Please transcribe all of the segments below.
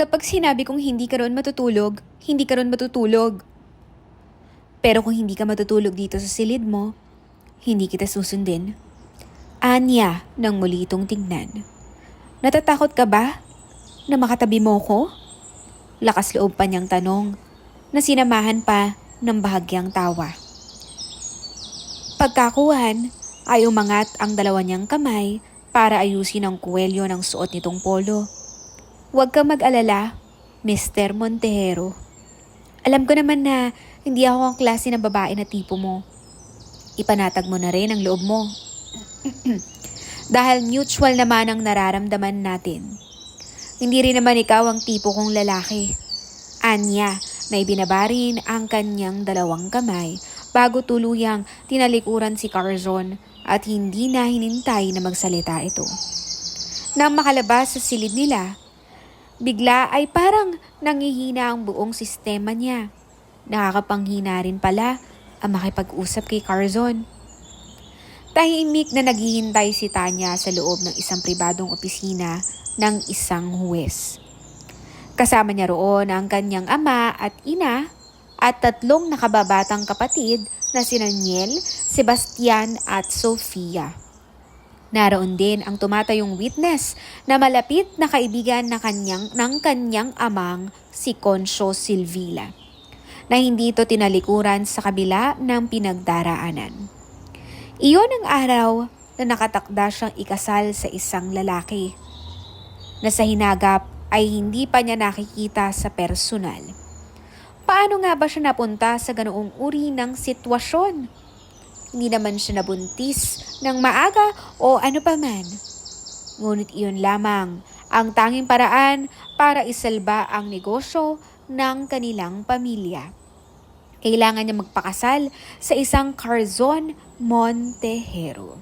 Kapag sinabi kong hindi ka roon matutulog, hindi ka roon matutulog. Pero kung hindi ka matutulog dito sa silid mo, hindi kita susundin. Anya nang muli itong tingnan. Natatakot ka ba? Na makatabi mo ko? Lakas loob pa niyang tanong na sinamahan pa ng bahagyang tawa. Pagkakuhan ay umangat ang dalawa niyang kamay para ayusin ang kuwelyo ng suot nitong polo. Huwag kang mag-alala, Mr. Montejero. Alam ko naman na hindi ako ang klase ng babae na tipo mo. Ipanatag mo na rin ang loob mo. Dahil mutual naman ang nararamdaman natin. Hindi rin naman ikaw ang tipo kong lalaki. Anya na ibinabarin ang kanyang dalawang kamay bago tuluyang tinalikuran si Carzon at hindi na hinintay na magsalita ito. Nang makalabas sa silid nila, bigla ay parang nangihina ang buong sistema niya. Nakakapanghina rin pala ang makipag-usap kay Carzon. Tahimik na naghihintay si Tanya sa loob ng isang pribadong opisina ng isang huwes. Kasama niya roon ang kanyang ama at ina at tatlong nakababatang kapatid na sina Niel, Sebastian at Sofia. Naroon din ang tumatayong witness na malapit na kaibigan na kanyang, ng kanyang amang si Concho Silvila na hindi ito tinalikuran sa kabila ng pinagdaraanan. Iyon ang araw na nakatakda siyang ikasal sa isang lalaki na sa hinagap ay hindi pa niya nakikita sa personal. Paano nga ba siya napunta sa ganoong uri ng sitwasyon? Hindi naman siya nabuntis ng maaga o ano pa man. Ngunit iyon lamang ang tanging paraan para isalba ang negosyo ng kanilang pamilya. Kailangan niya magpakasal sa isang Carzon Montejero.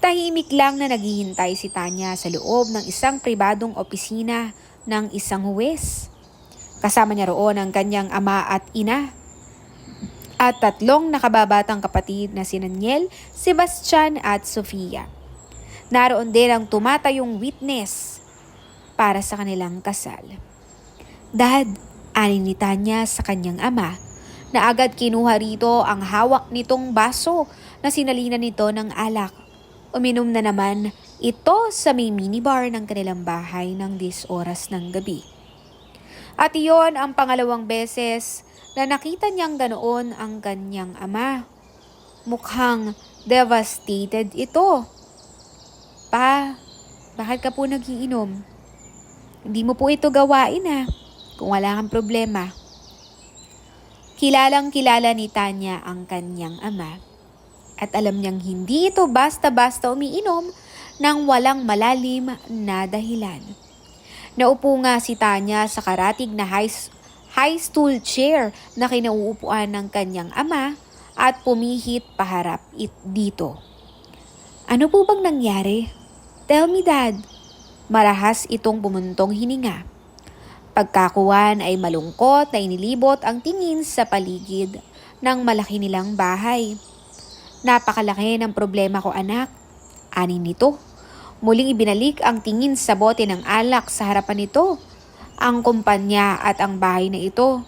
Tahimik lang na naghihintay si Tanya sa loob ng isang pribadong opisina ng isang huwes. Kasama niya roon ang kanyang ama at ina. At tatlong nakababatang kapatid na si Naniel, Sebastian at Sofia. Naroon din ang tumatayong witness para sa kanilang kasal. Dad, ani ni Tanya sa kanyang ama na agad kinuha rito ang hawak nitong baso na sinalina nito ng alak. Uminom na naman ito sa may minibar ng kanilang bahay ng 10 oras ng gabi. At iyon ang pangalawang beses na nakita niyang ganoon ang kanyang ama. Mukhang devastated ito. Pa, bakit ka po nagiinom? Hindi mo po ito gawain ha, kung wala kang problema. Kilalang kilala ni Tanya ang kanyang ama. At alam niyang hindi ito basta-basta umiinom ng walang malalim na dahilan. Naupo nga si Tanya sa karatig na high, high stool chair na kinauupuan ng kanyang ama at pumihit paharap it dito. Ano po bang nangyari? Tell me dad. Marahas itong bumuntong hininga. Pagkakuan ay malungkot na inilibot ang tingin sa paligid ng malaki nilang bahay. Napakalaki ng problema ko anak. Ani nito. Muling ibinalik ang tingin sa bote ng alak sa harapan nito. Ang kumpanya at ang bahay na ito.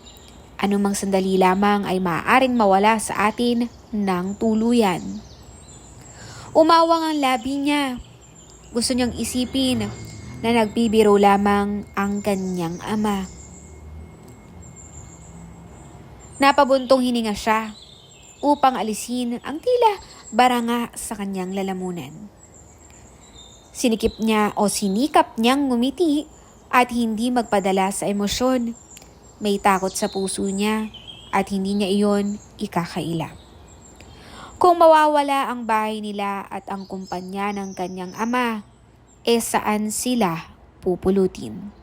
Anumang sandali lamang ay maaaring mawala sa atin ng tuluyan. Umawang ang labi niya. Gusto niyang isipin na nagbibiro lamang ang kanyang ama. Napabuntong hininga siya upang alisin ang tila baranga sa kanyang lalamunan. Sinikip niya o sinikap niyang ngumiti at hindi magpadala sa emosyon. May takot sa puso niya at hindi niya iyon ikakaila. Kung mawawala ang bahay nila at ang kumpanya ng kanyang ama, eh saan sila pupulutin?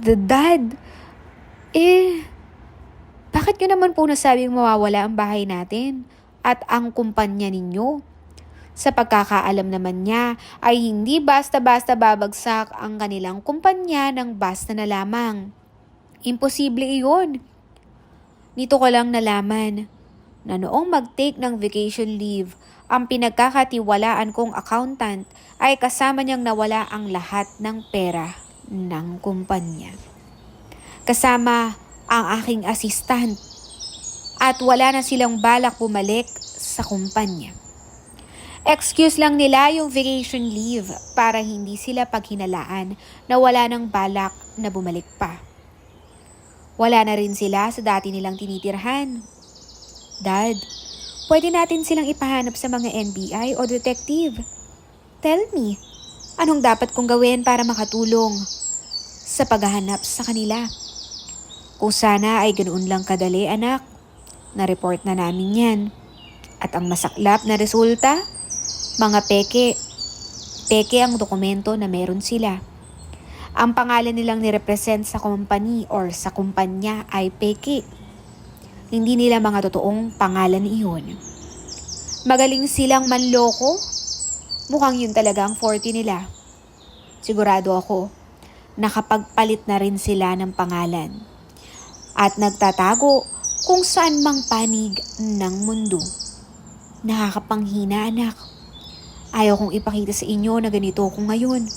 The dad, eh, bakit nyo naman po nasabing mawawala ang bahay natin at ang kumpanya ninyo? Sa pagkakaalam naman niya ay hindi basta-basta babagsak ang kanilang kumpanya ng basta na lamang. Imposible iyon. Nito ko lang nalaman na noong mag-take ng vacation leave, ang pinagkakatiwalaan kong accountant ay kasama niyang nawala ang lahat ng pera ng kumpanya. Kasama ang aking assistant at wala na silang balak bumalik sa kumpanya. Excuse lang nila yung vacation leave para hindi sila paghinalaan na wala ng balak na bumalik pa. Wala na rin sila sa dati nilang tinitirhan. Dad, pwede natin silang ipahanap sa mga NBI o detective. Tell me, anong dapat kong gawin para makatulong sa paghahanap sa kanila? Kung sana ay ganoon lang kadali anak, na-report na namin yan. At ang masaklap na resulta, mga peke. Peke ang dokumento na meron sila. Ang pangalan nilang nirepresent sa company or sa kumpanya ay peke. Hindi nila mga totoong pangalan iyon. Magaling silang manloko. Mukhang yun talaga ang forte nila. Sigurado ako, nakapagpalit na rin sila ng pangalan. At nagtatago kung saan mang panig ng mundo. Nakakapanghina anak. Ayaw kong ipakita sa inyo na ganito ako ngayon.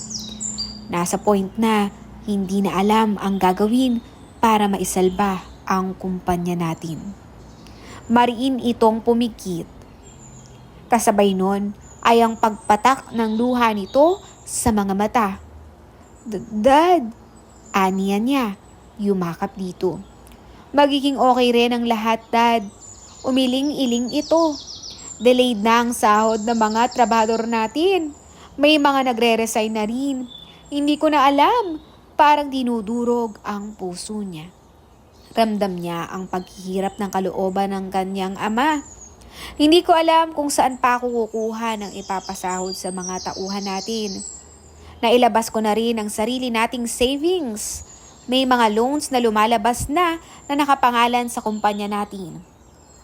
Nasa point na hindi na alam ang gagawin para maisalba ang kumpanya natin. Mariin itong pumikit. Kasabay nun ay ang pagpatak ng luha nito sa mga mata. "D- Dad, aniya niya, yumakap dito. Magiging okay rin ang lahat, Dad. Umiling-iling ito. Delayed na ang sahod ng mga trabador natin. May mga nagre-resign na rin. Hindi ko na alam. Parang dinudurog ang puso niya. Ramdam niya ang paghihirap ng kalooban ng kanyang ama. Hindi ko alam kung saan pa ako kukuha ng ipapasahod sa mga tauhan natin. Nailabas ko na rin ang sarili nating savings. May mga loans na lumalabas na na nakapangalan sa kumpanya natin.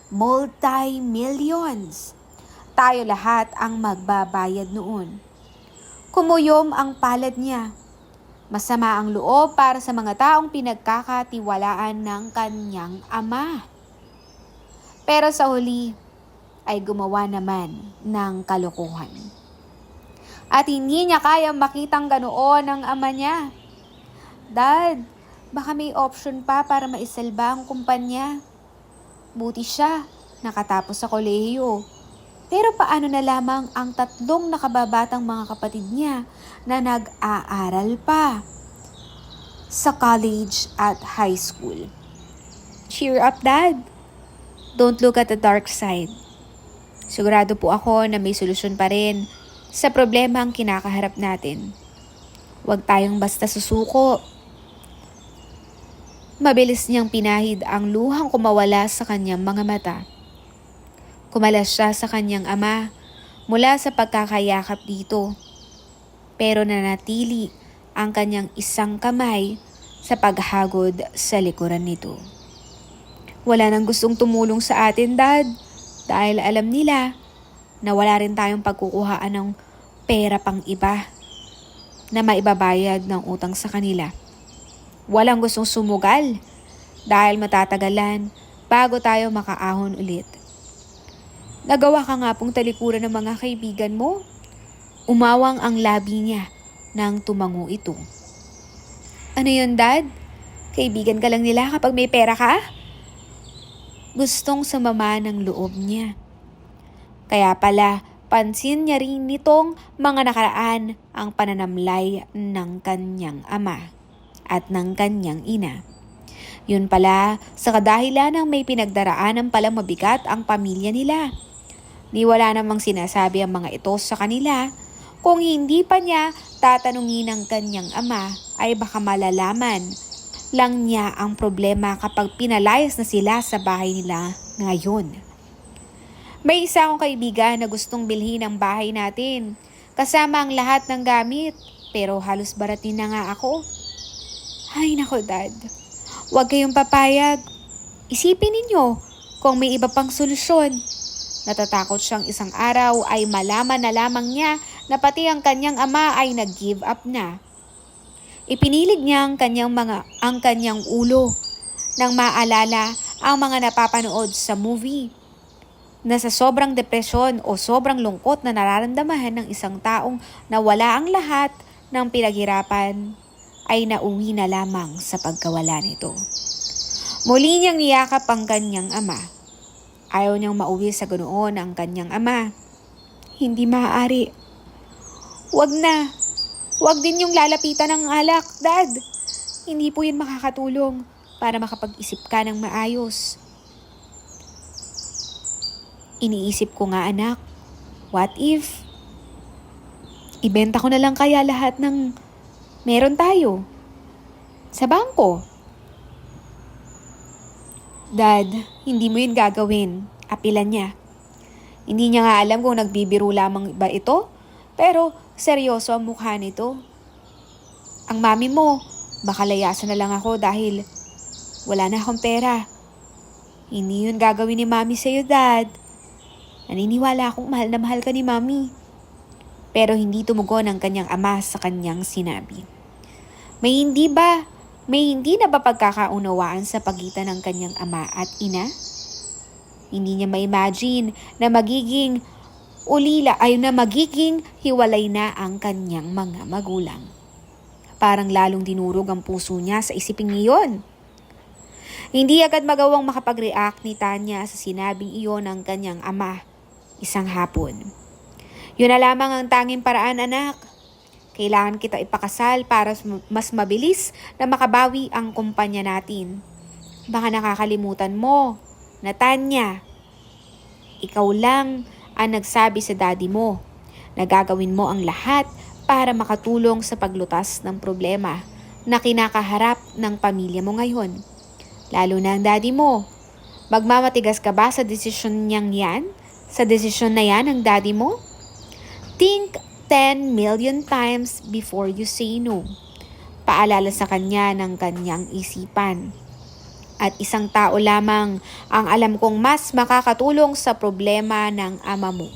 Multi-millions. Tayo lahat ang magbabayad noon. Kumuyom ang palad niya. Masama ang loob para sa mga taong pinagkakatiwalaan ng kanyang ama. Pero sa huli ay gumawa naman ng kalokohan. At hindi niya kayang makitang ganoon ng ama niya. Dad, baka may option pa para maisalba ang kumpanya. Buti siya, nakatapos sa kolehiyo. Pero paano na lamang ang tatlong nakababatang mga kapatid niya na nag-aaral pa sa college at high school? Cheer up, Dad. Don't look at the dark side. Sigurado po ako na may solusyon pa rin sa problema ang kinakaharap natin. Huwag tayong basta susuko. Mabilis niyang pinahid ang luhang kumawala sa kanyang mga mata. Kumalas siya sa kanyang ama mula sa pagkakayakap dito. Pero nanatili ang kanyang isang kamay sa paghagod sa likuran nito. Wala nang gustong tumulong sa atin, Dad. Dahil alam nila na wala rin tayong pagkukuhaan ng pera pang iba na maibabayad ng utang sa kanila. Walang gustong sumugal dahil matatagalan bago tayo makaahon ulit. Nagawa ka nga pong talikuran ng mga kaibigan mo. Umawang ang labi niya nang tumango ito. Ano yun, Dad? Kaibigan ka lang nila kapag may pera ka? Gustong sumama ng loob niya. Kaya pala, pansin niya rin nitong mga nakaraan ang pananamlay ng kanyang ama at ng kanyang ina. Yun pala, sa kadahilan ng may pinagdaraan ng palang mabigat ang pamilya nila. Ni wala namang sinasabi ang mga ito sa kanila, kung hindi pa niya tatanungin ng kanyang ama ay baka malalaman lang niya ang problema kapag pinalayas na sila sa bahay nila ngayon. May isa akong kaibigan na gustong bilhin ang bahay natin. Kasama ang lahat ng gamit. Pero halos baratin na nga ako. Ay nako dad. Huwag kayong papayag. Isipin ninyo kung may iba pang solusyon. Natatakot siyang isang araw ay malaman na lamang niya na pati ang kanyang ama ay nag-give up na. Ipinilig niya ang kanyang mga ang kanyang ulo nang maalala ang mga napapanood sa movie na sa sobrang depresyon o sobrang lungkot na nararamdaman ng isang taong na wala ang lahat ng pinaghirapan ay nauwi na lamang sa pagkawala nito. Muli niyang niyakap ang kanyang ama. Ayaw niyang mauwi sa ganoon ang kanyang ama. Hindi maaari. Wag na. Wag din yung lalapitan ng alak, Dad. Hindi po yun makakatulong para makapag-isip ka ng maayos. Iniisip ko nga anak, what if ibenta ko na lang kaya lahat ng meron tayo sa bangko? Dad, hindi mo yun gagawin. Apilan niya. Hindi niya nga alam kung nagbibiro lamang ba ito, pero seryoso ang mukha nito. Ang mami mo, baka layasan na lang ako dahil wala na akong pera. Hindi yun gagawin ni mami sa'yo, dad. Naniniwala akong mahal na mahal ka ni mami. Pero hindi tumugon ang kanyang ama sa kanyang sinabi. May hindi ba, may hindi na ba pagkakaunawaan sa pagitan ng kanyang ama at ina? Hindi niya ma-imagine na magiging ulila ay na magiging hiwalay na ang kanyang mga magulang. Parang lalong dinurog ang puso niya sa isiping iyon. Hindi agad magawang makapag-react ni Tanya sa sinabing iyon ng kanyang ama isang hapon. Yun na lamang ang tanging paraan anak. Kailangan kita ipakasal para mas mabilis na makabawi ang kumpanya natin. Baka nakakalimutan mo na Tanya, ikaw lang ang nagsabi sa daddy mo na gagawin mo ang lahat para makatulong sa paglutas ng problema na kinakaharap ng pamilya mo ngayon. Lalo na ang daddy mo. Magmamatigas ka ba sa desisyon niyang yan? Sa desisyon na yan ng daddy mo? Think 10 million times before you say no. Paalala sa kanya ng kanyang isipan. At isang tao lamang ang alam kong mas makakatulong sa problema ng ama mo.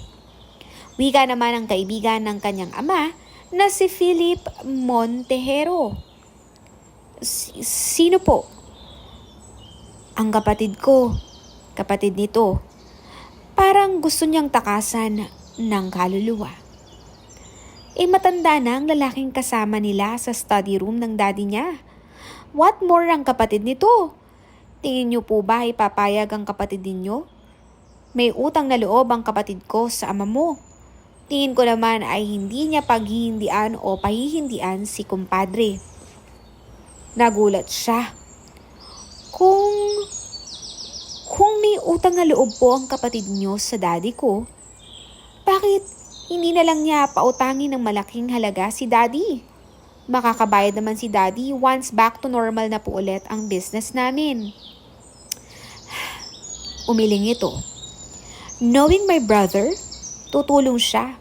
Wika naman ang kaibigan ng kanyang ama na si Philip Montejero. Si- sino po? Ang kapatid ko. Kapatid nito. Parang gusto niyang takasan ng kaluluwa. Eh matanda na ang lalaking kasama nila sa study room ng daddy niya. What more ang kapatid nito? Tingin niyo po ba ipapayag ang kapatid ninyo? May utang na loob ang kapatid ko sa ama mo. Tingin ko naman ay hindi niya paghihindian o pahihindian si kumpadre. Nagulat siya. Kung... Kung may utang na loob po ang kapatid niyo sa daddy ko, bakit hindi na lang niya pautangin ng malaking halaga si daddy? Makakabayad naman si daddy once back to normal na po ulit ang business namin. Umiling ito. Knowing my brother, tutulong siya.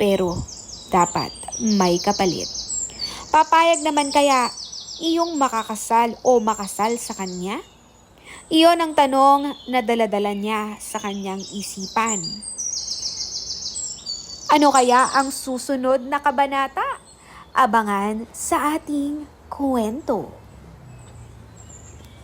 Pero dapat may kapalit. Papayag naman kaya iyong makakasal o makasal sa kanya? Iyon ang tanong na daladala niya sa kanyang isipan. Ano kaya ang susunod na kabanata? Abangan sa ating kwento.